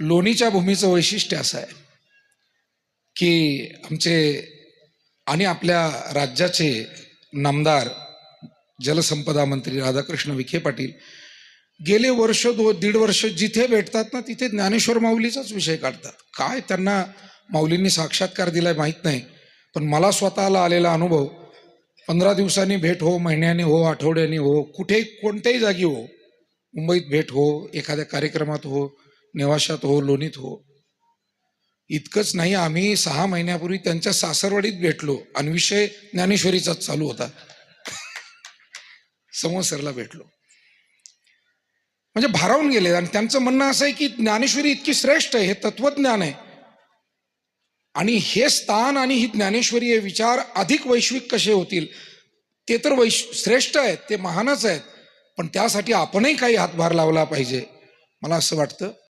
लोणीच्या भूमीचं वैशिष्ट्य असं आहे की आमचे आणि आपल्या राज्याचे नामदार जलसंपदा मंत्री राधाकृष्ण विखे पाटील गेले वर्ष दो दीड वर्ष जिथे भेटतात ना तिथे ज्ञानेश्वर माऊलीचाच विषय काढतात. काय त्यांना माऊलींनी साक्षात्कार दिलाय माहीत नाही पण मला स्वतःला आलेला अनुभव पंधरा दिवसांनी भेट हो महिन्याने हो आठवड्याने हो कुठे कोणत्याही जागी हो मुंबईत भेट हो एखाद्या कार्यक्रमात हो नेवाशात हो लोणीत हो. इतकंच नाही आम्ही सहा महिन्यापूर्वी त्यांच्या सासरवाडीत भेटलो आणि विषय ज्ञानेश्वरीचाच चालू होता. संवत्सरला भेटलो. म्हणजे भारावून गेले आणि त्यांचं म्हणणं असं आहे की ज्ञानेश्वरी इतकी श्रेष्ठ आहे हे तत्वज्ञान आहे. आणि हे स्थान आणि ही ज्ञानेश्वरी हे विचार अधिक वैश्विक कसे होतील ते तर वैश श्रेष्ठ आहेत ते महानच आहेत. पण त्यासाठी आपणही काही हातभार लावला पाहिजे. मला असं वाटतं.